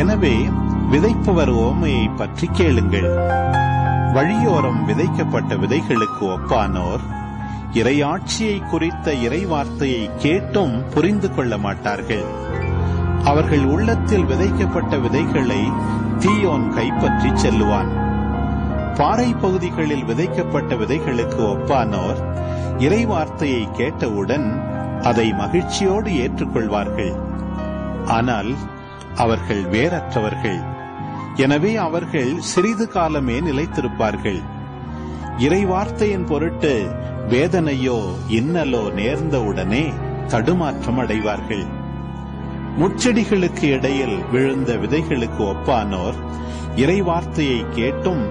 எனவே விதைப்பவர் ஓமையை பற்றி கேளுங்கள். வழியோரம் விதைக்கப்பட்ட விதைகளுக்கு ஒப்பானோர் இறையாட்சியை குறித்த இறைவார்த்தையை கேட்டும் புரிந்து கொள்ள மாட்டார்கள். அவர்கள் உள்ளத்தில் விதைக்கப்பட்ட விதைகளை தீயோன் கைப்பற்றி செல்லுவான். பாறை பகுதிகளில் விதைக்கப்பட்ட விதைகளுக்கு ஒப்பானோர் இறைவார்த்தையை கேட்டவுடன் அதை மகிழ்ச்சியோடு ஏற்றுக்கொள்வார்கள். ஆனால் அவர்கள் வேறற்றவர்கள். எனவே அவர்கள் சிறிது காலமே நிலைத்திருப்பார்கள். இறைவார்த்தையின் பொருட்டு வேதனையோ இன்னலோ நேர்ந்தவுடனே தடுமாற்றம் அடைவார்கள். முச்செடிகளுக்கு இடையில் விழுந்த விதைகளுக்கு ஒப்பானோர் இறைவார்த்தையை கேட்டும்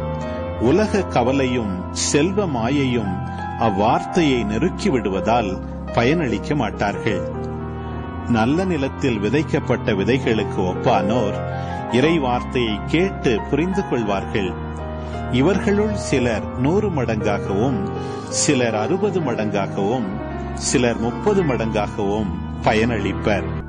உலக கவலையும் செல்வ மாயையும் அவ்வார்த்தையை நெருக்கி விடுவதால் பயனளிக்க மாட்டார்கள். நல்ல நிலத்தில் விதைக்கப்பட்ட விதைகளுக்கு ஒப்பானோர் இறை வார்த்தையை கேட்டு புரிந்து கொள்வார்கள். இவர்களுள் சிலர் நூறு மடங்காகவும் சிலர் அறுபது மடங்காகவும் சிலர் முப்பது மடங்காகவும் பயனளிப்பர்.